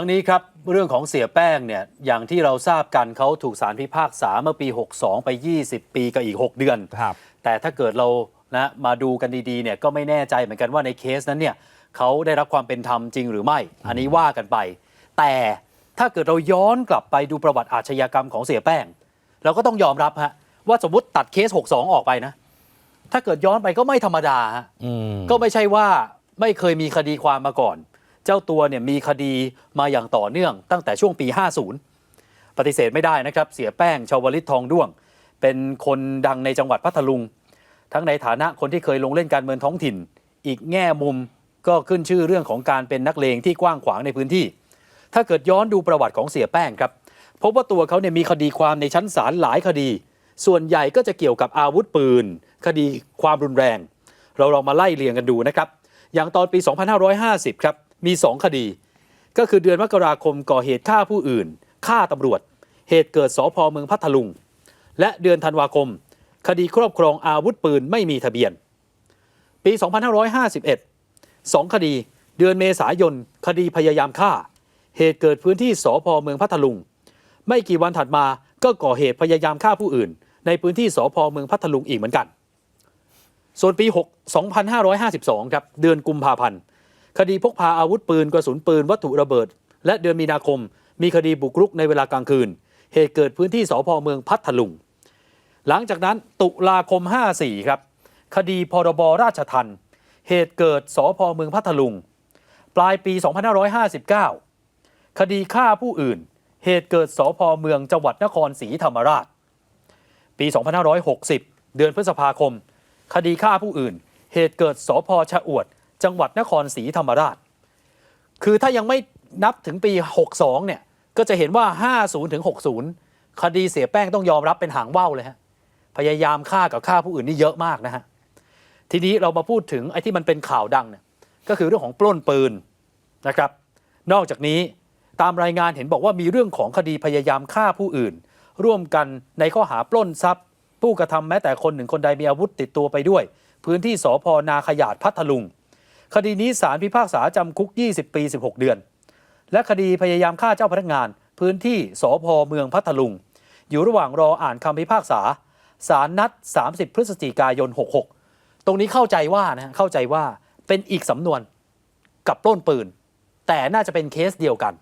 ทั้งนี้ครับเรื่องของเสียแป้งเนี่ยอย่างที่เราทราบกันเขาถูกสารพิพากษาเมื่อปี 62 ไป 20 ปีกับอีก 6 เดือน ครับ แต่ถ้าเกิดเรานะมาดูกันดีๆเนี่ยก็ไม่แน่ใจเหมือนกันว่าในเคสนั้นเนี่ยเขาได้รับความเป็นธรรมจริงหรือไม่ อันนี้ว่ากันไป แต่ถ้าเกิดเราย้อนกลับไปดูประวัติอาชญากรรมของเสียแป้ง เราก็ต้องยอมรับฮะว่าสมมติตัดเคส 62 ออกไปนะ ถ้าเกิดย้อนไปก็ไม่ธรรมดาฮะอืมก็ไม่ใช่ว่าไม่เคยมีคดีความมาก่อน เจ้าตัวเนี่ยมีคดีมาอย่างต่อเนื่องตั้งแต่ช่วงปี 50 ปฏิเสธไม่ได้นะครับ เสียแป้งชาวลิตทองด้วง เป็นคนดังในจังหวัดพัทลุง ทั้งในฐานะคนที่เคยลงเล่นการเมืองท้องถิ่น อีกแง่มุมก็ขึ้นชื่อเรื่องของการเป็นนักเลงที่กว้างขวางในพื้นที่ ถ้าเกิดย้อนดูประวัติของเสียแป้งครับพบว่าตัวเขาเนี่ยมีคดีความในชั้นศาลหลายคดี ส่วนใหญ่ก็จะเกี่ยวกับอาวุธปืน คดีความรุนแรง เราลองมาไล่เรียงกันดูนะครับ อย่างตอนปี 2550 ครับ มี 2 คดี ก็คือเดือนมกราคมก่อเหตุฆ่าผู้อื่นฆ่าตำรวจ เหตุเกิดสพเมืองพัทลุง และเดือนธันวาคม คดีครอบครองอาวุธปืนไม่มีทะเบียน ปี 2551 2 คดี เดือนเมษายน คดีพยายามฆ่า เหตุเกิดพื้นที่สพเมืองพัทลุง ไม่กี่วันถัดมาก็ก่อเหตุพยายามฆ่าผู้อื่น ในพื้นที่สพเมืองพัทลุงอีกเหมือนกัน ส่วนปี 6 2552 ครับ เดือนกุมภาพันธ์ คดีพกพาอาวุธปืนกระสุนปืนวัตถุระเบิด และเดือนมีนาคม มีคดีบุกรุกในเวลากลางคืน เหตุเกิดพื้นที่สพเมืองพัทลุง หลังจากนั้นตุลาคม 54 ครับ คดีพรบราชทัณฑ์เหตุเกิดสพเมืองพัทลุง ปลายปี 2559 คดีฆ่าผู้อื่น เหตุเกิดสพเมืองจังหวัดนครศรีธรรมราช ปี 2560 เดือนพฤษภาคม คดีฆ่าผู้อื่น เหตุเกิดสพชะอวด จังหวัดนครศรีธรรมราช คือถ้ายังไม่นับถึงปี 62 เนี่ย ก็จะเห็นว่า 50 ถึง 60 คดีเสียแป้งต้องยอมรับเป็นหางว่าวเลยฮะ พยายามฆ่ากับฆ่าผู้อื่นนี่เยอะมากนะฮะ ทีนี้เรามาพูดถึงไอ้ที่มันเป็นข่าวดังเนี่ย ก็คือเรื่องของปล้นปืนนะครับ นอกจากนี้ตามรายงานเห็นบอกว่ามีเรื่องของคดีพยายามฆ่าผู้อื่น ร่วมกันในข้อหาปล้นทรัพย์ ผู้กระทำแม้แต่คนหนึ่งคนใดมีอาวุธติดตัวไปด้วย พื้นที่สพนาขยาดพัทลุง คดีนี้ศาลพิพากษาจำคุก 20 ปี 16 เดือน และคดีพยายามฆ่าเจ้าพนักงาน พื้นที่สพเมืองพัทลุง อยู่ระหว่างรออ่านคำพิพากษาศาลนัด 30 พฤศจิกายน 66 ตรงนี้เข้าใจว่านะเข้าใจว่าเป็นอีกสำนวนกับปล้นปืน แต่น่าจะเป็นเคสเดียวกัน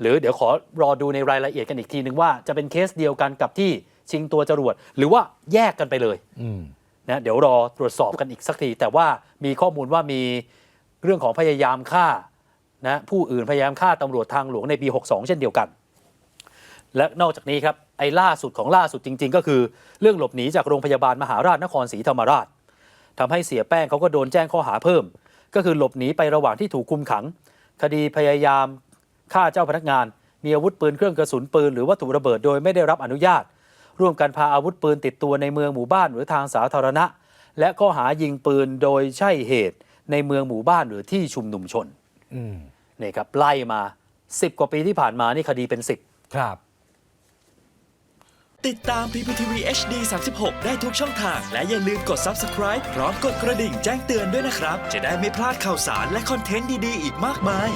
หรือเดี๋ยวขอรอดูในรายละเอียดกันอีกทีหนึ่งว่าจะเป็นเคสเดียวกันกับที่ชิงตัวจรวด หรือว่าแยกกันไปเลยอื นะเดี๋ยวรอตรวจสอบกันอีกสักที แต่ว่ามีข้อมูลว่ามีเรื่องของพยายามฆ่านะผู้อื่นพยายามฆ่าตำรวจทางหลวงในปี 62 เช่นเดียวกัน และนอกจากนี้ครับไอ้ล่าสุดของล่าสุดจริง ๆ ก็คือเรื่องหลบหนีจากโรงพยาบาลมหาราชนครศรีธรรมราชทำให้เสียแป้งเขาก็โดนแจ้งข้อหาเพิ่ม ก็คือหลบหนีไประหว่างที่ถูกคุมขัง คดีพยายามฆ่าเจ้าพนักงาน มีอาวุธปืนเครื่องกระสุนปืนหรือวัตถุระเบิดโดยไม่ได้รับอนุญาต ร่วมกันพาอาวุธปืนติดตัวในเมืองหมู่บ้านหรือทางสาธารณะ และข้อหายิงปืนโดยใช่เหตุในเมืองหมู่บ้านหรือที่ชุมนุมชนอืมนี่ครับไล่มา10กว่าปีที่ผ่านมานี่คดีเป็น10ครับ ติดตาม PPTV HD 36 ได้ทุกช่องทาง และอย่าลืมกด subscribe พร้อมกดกระดิ่งแจ้งเตือนด้วยนะครับ จะได้ไม่พลาดข่าวสารและคอนเทนต์ดี ๆ อีกมากมาย